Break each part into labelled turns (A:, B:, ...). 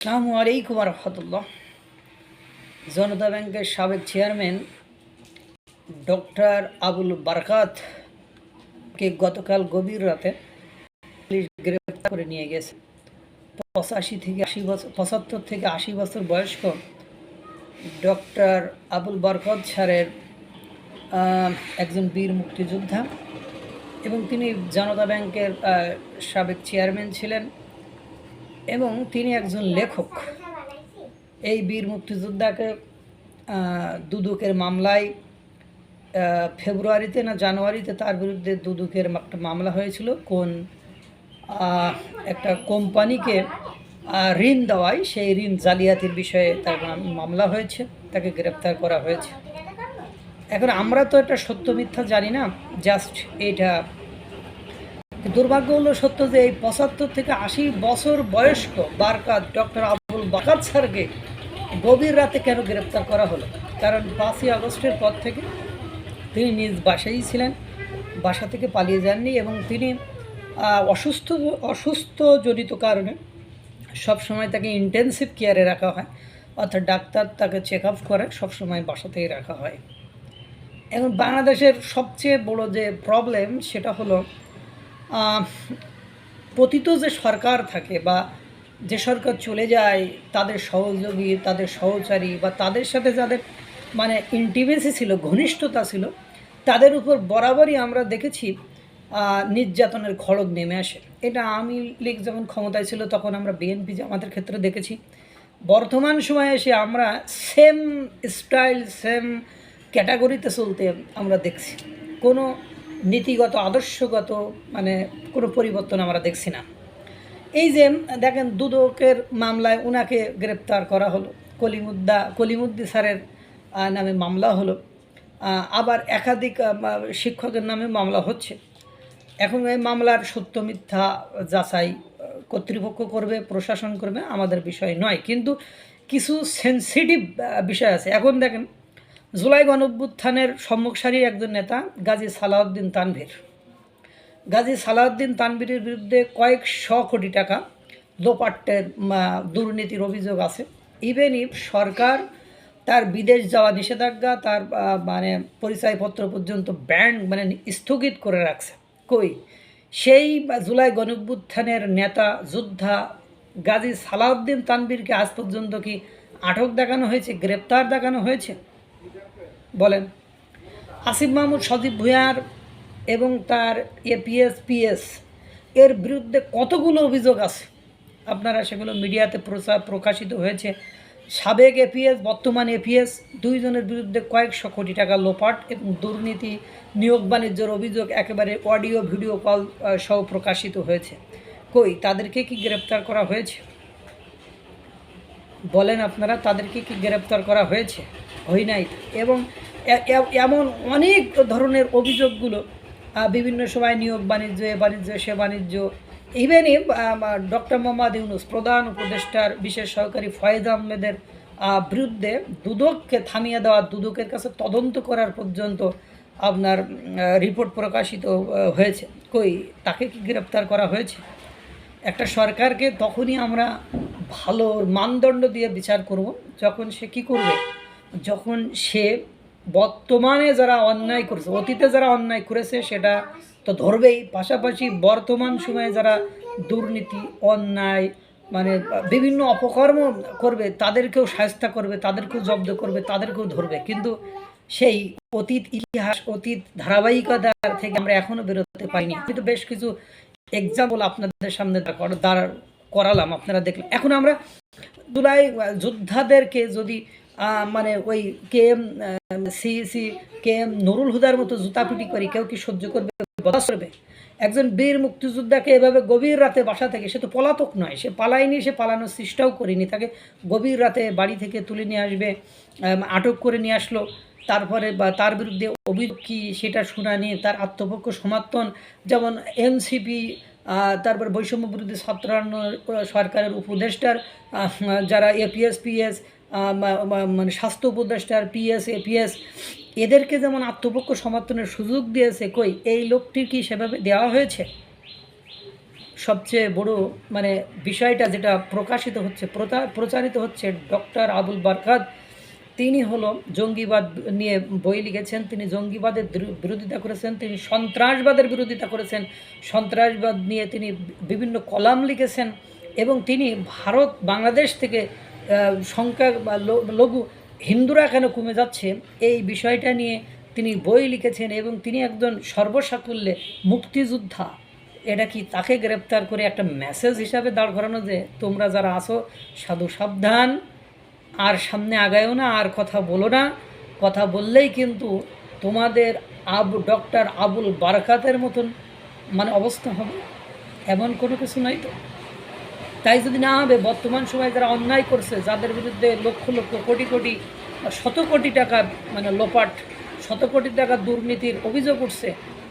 A: আসসালামু আলাইকুম রহমতুল্লাহ জনতা ব্যাংকের সাবেক চেয়ারম্যান ডক্টর আবুল বারকাতকে গতকাল গভীর রাতে পুলিশ গ্রেপ্তার করে নিয়ে গেছে। পঁচাশি থেকে আশি বছর পঁচাত্তর থেকে আশি বছর বয়স্ক ডক্টর আবুল বারকত স্যারের একজন বীর মুক্তিযোদ্ধা এবং তিনি জনতা ব্যাংকের সাবেক চেয়ারম্যান ছিলেন। এবং তিনি একজন লেখক। এই বীর মুক্তিযোদ্ধাকে দুদকের মামলায় ফেব্রুয়ারিতে না জানুয়ারিতে তার বিরুদ্ধে দুদকের একটা মামলা হয়েছিল। কোন একটা কোম্পানিকে ঋণ দেওয়ায় সেই ঋণ জালিয়াতির বিষয়ে তার মামলা হয়েছে। তাকে গ্রেপ্তার করা হয়েছে। এখন আমরা তো এটা সত্য মিথ্যা জানি না। জাস্ট এটা দুর্ভাগ্য হলো সত্য যে এই পঁচাত্তর থেকে আশি বছর বয়স্ক বারকাত ডক্টর আবুল বাকাত স্যারকে গভীর রাতে কেন গ্রেপ্তার করা হলো? কারণ পাঁচই আগস্টের পর থেকে তিনি নিজ বাসায় ছিলেন, বাসা থেকে পালিয়ে যাননি এবং তিনি অসুস্থ অসুস্থজনিত কারণে সবসময় তাকে ইন্টেনসিভ কেয়ারে রাখা হয়, অর্থাৎ ডাক্তার তাকে চেক আপ করে সবসময় বাসাতেই রাখা হয়। এখন বাংলাদেশের সবচেয়ে বড় যে প্রবলেম সেটা হলো পতিত যে সরকার থাকে বা যে সরকার চলে যায়, তাদের সহযোগী, তাদের সহচারী বা তাদের সাথে যাদের মানে ইন্টিমেসি ছিল, ঘনিষ্ঠতা ছিল, তাদের উপর বরাবরই আমরা দেখেছি নির্যাতনের খড়গ নেমে আসে। এটা আওয়ামী লীগ যখন ক্ষমতায় ছিল, তখন আমরা বিএনপি আমাদের ক্ষেত্রে দেখেছি। বর্তমান সময়ে এসে আমরা সেম স্টাইল সেম ক্যাটাগরিতে চলতে আমরা দেখছি। কোনো নীতিগত, আদর্শগত মানে কোনো পরিবর্তন আমরা দেখছি না। এই যে, দেখেন দুদকের মামলায় ওনাকে গ্রেপ্তার করা হলো, কলিমুদ্দা, কলিমুদ্দি স্যারের নামে মামলা হলো আবার একাধিক শিক্ষকের নামে মামলা হচ্ছে। এখন এই মামলার সত্য মিথ্যা যাচাই কর্তৃপক্ষ করবে, প্রশাসন করবে, আমাদের বিষয় নয়। কিন্তু কিছু সেন্সিটিভ বিষয় আছে। এখন দেখেন জুলাই গণঅভ্যুত্থানের সম্মুখ সারির একজন নেতা, গাজী সালাউদ্দিন তানভীর। গাজী সালাউদ্দিন তানভীরের বিরুদ্ধে কয়েকশো কোটি টাকা লোপাট্টের দুর্নীতির অভিযোগ আছে। ইভেন ইফ সরকার তার বিদেশ যাওয়া নিষেধাজ্ঞা, তার মানে পরিচয়পত্র পর্যন্ত ব্যান্ড মানে স্থগিত করে রাখছে। কই? সেই জুলাই গণঅভ্যুত্থানের নেতা, যোদ্ধা গাজী সালাউদ্দিন তানভীরকে আজ পর্যন্ত কি আটক দেখানো হয়েছে, গ্রেপ্তার দেখানো হয়েছে? বলেন। আসিফ মাহমুদ, সজীব ভুঁইয়ার এবং তার এপিএস পিএস এর বিরুদ্ধে কতগুলো অভিযোগ আছে? আপনারা সেগুলো মিডিয়াতে প্রচার প্রকাশিত হয়েছে। সাবেক এপিএস, বর্তমান এপিএস দুইজনের বিরুদ্ধে কয়েকশো কোটি টাকা লোপাট এবং দুর্নীতি, নিয়োগ বাণিজ্যের অভিযোগ একেবারে অডিও, ভিডিও কল সহ প্রকাশিত হয়েছে। কই, তাদেরকে কি গ্রেপ্তার করা হয়েছে? বলেন আপনারা, তাদেরকে কি গ্রেপ্তার করা হয়েছে? হয় নাই। এবং এমন অনেক ধরনের অভিযোগগুলো বিভিন্ন সময় নিয়োগ বাণিজ্য, এ বাণিজ্য, সে বাণিজ্য ইভেন ডক্টর মোহাম্মদ ইউনুস, প্রধান উপদেষ্টার বিশেষ সহকারী ফয়েজ আহমেদের বিরুদ্ধে দুদককে থামিয়ে দেওয়া, দুদকের কাছে তদন্ত করার পর্যন্ত আপনার রিপোর্ট প্রকাশিত হয়েছে। কই, তাকে কি গ্রেপ্তার করা হয়েছে? একটা সরকারকে তখনই আমরা ভালো মানদণ্ড দিয়ে বিচার করব, যখন সে কি করবে? যখন সে বর্তমানে যারা অন্যায় করেছে, অতীতে যারা অন্যায় করেছে, সেটা তো ধরবেই। পাশাপাশি বর্তমান সময়ে যারা দুর্নীতি, অন্যায় মানে বিভিন্ন অপকর্ম করবে, তাদেরকেও সাহায্য করবে, তাদেরকেও জব্দ করবে, তাদেরকেও ধরবে। কিন্তু সেই অতীত ইতিহাস, অতীত ধারাবাহিকতা থেকে আমরা এখনও বেরোতে পারিনি। কিন্তু বেশ কিছু এক্সাম্পল আপনাদের সামনে দাঁড় করালাম, আপনারা দেখলেন। এখন আমরা জুলাই যোদ্ধাদেরকে যদি মানে ওই K M C C K M Nurul হুদার মতো জুতাপিটি করি, কেউ কি সহ্য করবে বরদাস্ত করবে একজন বীর মুক্তিযোদ্ধাকে এভাবে গভীর রাতে বাসা থেকে, সে তো পলাতক নয়, সে পালায়নি, সে পালানোর চেষ্টাও করেনি, তাকে গভীর রাতে বাড়ি থেকে তুলে নিয়ে আসবে আটক করে নিয়ে আসলো, তারপরে বা তার বিরুদ্ধে অভিযোগ কী সেটা শুনানি তার আত্মপক্ষ সমর্থন, যেমন এনসিপি তারপর বৈষম্য বিরোধী ছাত্র আন্দোলন সরকারের উপদেষ্টার যারা এপিএস পিএস মানে স্বাস্থ্য উপদেষ্টার পিএস এপিএস এদেরকে যেমন আত্মপক্ষ সমর্থনের সুযোগ দিয়েছে, কই, এই লোকটির কি সেভাবে দেওয়া হয়েছে? সবচেয়ে বড় মানে বিষয়টা যেটা প্রকাশিত হচ্ছে প্রচারিত হচ্ছে ডক্টর আবুল বারকাত। তিনি হলো জঙ্গিবাদ নিয়ে বই লিখেছেন, তিনি জঙ্গিবাদের বিরোধিতা করেছেন, তিনি সন্ত্রাসবাদের বিরোধিতা করেছেন, সন্ত্রাসবাদ নিয়ে তিনি বিভিন্ন কলাম লিখেছেন এবং তিনি ভারত, বাংলাদেশ থেকে সংখ্যা বা লঘু হিন্দুরা কেন কমে যাচ্ছে? এই বিষয়টা নিয়ে তিনি বই লিখেছেন এবং তিনি একজন সর্বসাকুল্যে মুক্তিযোদ্ধা। এটা কি তাকে গ্রেপ্তার করে একটা মেসেজ হিসাবে দাঁড় করানো যে তোমরা যারা আসো সাধু সাবধান, আর সামনে আগায়ও না, আর কথা বলো না। কথা বললেই কিন্তু তোমাদের আবু ডক্টর আবুল বারকাতের মতন মানে অবস্থা হবে। এমন কোনো কিছু নাই তো? তাই যদি না হবে, বর্তমান সময়ে যারা অন্যায় করছে, যাদের বিরুদ্ধে লক্ষ লক্ষ কোটি কোটি, শত কোটি টাকা মানে লোপাট, শত কোটি টাকা দুর্নীতির অভিযোগ উঠছে,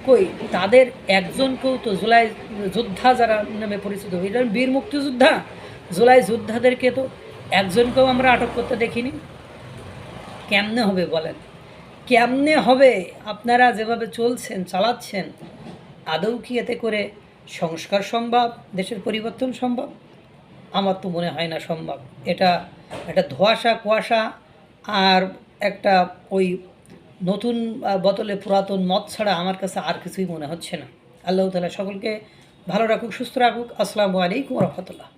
A: কই, তাদের একজনকেও তো জুলাই যোদ্ধা যারা নামে পরিচিত এটা বীর মুক্তিযোদ্ধা, জুলাই যোদ্ধাদেরকে তো একজনকেও আমরা আটক করতে দেখিনি। কেমনে হবে বলেন? কেমনে হবে? আপনারা যেভাবে চলছেন, চালাচ্ছেন, আদৌ কি এতে করে সংস্কার সম্ভব, দেশের পরিবর্তন সম্ভব? আমার তো মনে হয় না সম্ভব। এটা একটা ধোয়াশা, কুয়াশা আর একটা ওই নতুন বোতলে পুরাতন মদ ছাড়া আমার কাছে আর কিছুই মনে হচ্ছে না। আল্লাহ তালা সকলকে ভালো রাখুক, সুস্থ রাখুক। আসসালামু আলাইকুম রহমতুল্লাহ।